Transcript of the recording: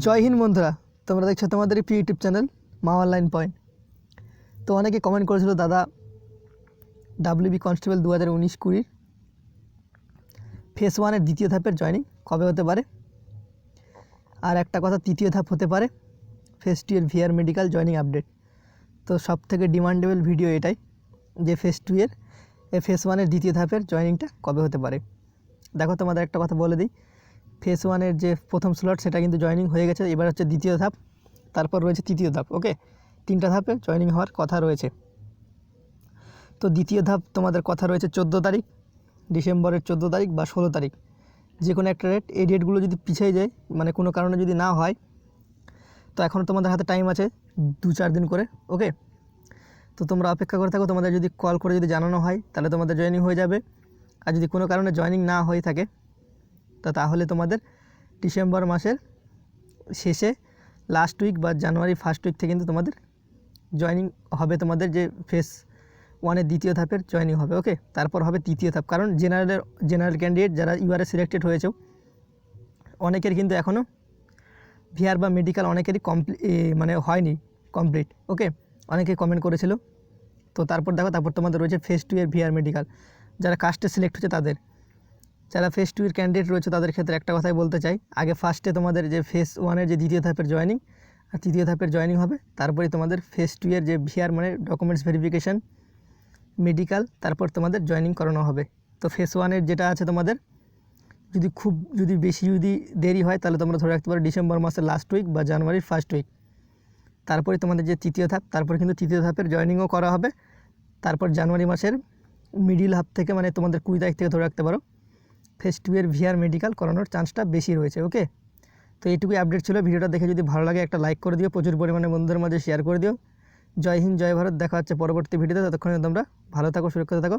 জয় হিন্দ বন্ধুরা, তোমরা দেখছ তোমাদের প্রিয় YouTube channel Maa online point. তো অনেকে কমেন্ট করেছিল, দাদা ডাব্লিউবি কনস্টেবল দু হাজার উনিশ কুড়ির ফেস ওয়ানের দ্বিতীয় ধাপের জয়নিং কবে হতে পারে? আর একটা কথা, তৃতীয় ধাপ হতে পারে ফেস টু এর ভিআর মেডিকেল জয়নিং আপডেট তো সব থেকে ডিমান্ডেবল ভিডিও এটাই যে ফেস টু এর ফেস ওয়ানের দ্বিতীয় ধাপের জয়নিংটা কবে হতে পারে। দেখো তোমাদের একটা কথা বলে দিই। ফেস ওয়ানের যে প্রথম স্লট সেটা কিন্তু জয়নিং হয়ে গেছে। এবার হচ্ছে দ্বিতীয় ধাপ, তারপর রয়েছে তৃতীয় ধাপ ওকে তিনটা ধাপে জয়নিং হওয়ার কথা রয়েছে। তো দ্বিতীয় ধাপ তোমাদের কথা রয়েছে চোদ্দ তারিখ, ডিসেম্বরের চোদ্দ তারিখ বা ষোলো তারিখ। যে কোনো একটা ডেট এই ডেটগুলো যদি পিছিয়ে যায় মানে কোনো কারণে যদি না হয়, তো এখনও তোমাদের হাতে টাইম আছে দু চার দিন করে ওকে তো তোমরা অপেক্ষা করে থাকো, তোমাদের যদি কল করে যদি জানানো হয়, তাহলে তোমাদের জয়েনিং হয়ে যাবে। আর যদি কোনো কারণে জয়েনিং না হয়ে থাকে তা তাহলে তোমাদের ডিসেম্বর মাসের শেষে লাস্ট উইক বা জানুয়ারি ফার্স্ট উইক থেকে কিন্তু তোমাদের জয়েনিং হবে, তোমাদের যে ফেস ওয়ানের দ্বিতীয় ধাপের জয়েনিং হবে ওকে তারপর হবে তৃতীয় ধাপ। কারণ জেনারেলের জেনারেল ক্যান্ডিডেট যারা ইউআরএ সিলেক্টেড হয়েছে, অনেকের কিন্তু এখনও ভিআর বা মেডিকেল অনেকেরই কমপ্লি মানে হয়নি কমপ্লিট ওকে অনেকে কমেন্ট করেছিল। তো তারপর দেখো, তারপর তোমাদের রয়েছে ফেস টু এর ভিআর মেডিকেল যারা কাস্টে সিলেক্ট হচ্ছে তাদের। যারা ফেস টু এর ক্যান্ডিডেট রয়েছে, তাদের ক্ষেত্রে একটা কথাই বলতে চাই। আগে ফার্স্টে তোমাদের যে ফেস ওয়ানের যে দ্বিতীয় ধাপের জয়েনিং আর তৃতীয় ধাপের জয়েনিং হবে। তারপরে তোমাদের ফেস টু এর যে ভিআর মানে ডকুমেন্টস ভেরিফিকেশান মেডিকেল তারপর তোমাদের জয়েনিং করানো হবে। তো ফেস ওয়ানের যেটা আছে তোমাদের, যদি খুব, যদি বেশি যদি দেরি হয়, তাহলে তোমরা ধরে রাখতে পারো ডিসেম্বর মাসের লাস্ট উইক বা জানুয়ারির ফার্স্ট উইক তারপরে তোমাদের যে তৃতীয় ধাপ, তারপর কিন্তু তৃতীয় ধাপের জয়েনিংও করা হবে। তারপর জানুয়ারি মাসের মিডিল হাফ থেকে মানে তোমাদের কুড়ি তারিখ থেকে ধরে রাখতে পারো। ফেস টু এর ভিআর মেডিকেল করানোর চান্সটা বেশি রয়েছে ওকে তো এইটুকুই আপডেট ছিল। ভিডিওটা দেখে যদি ভালো লাগে একটা লাইক করে দিও, প্রচুর পরিমাণে বন্ধুদের মাঝে শেয়ার করে দিও। জয় হিন্দ, জয় ভারত। দেখা হচ্ছে পরবর্তী ভিডিওতে ততক্ষণে তোমরা ভালো থাকো, সুরক্ষিত থাকো।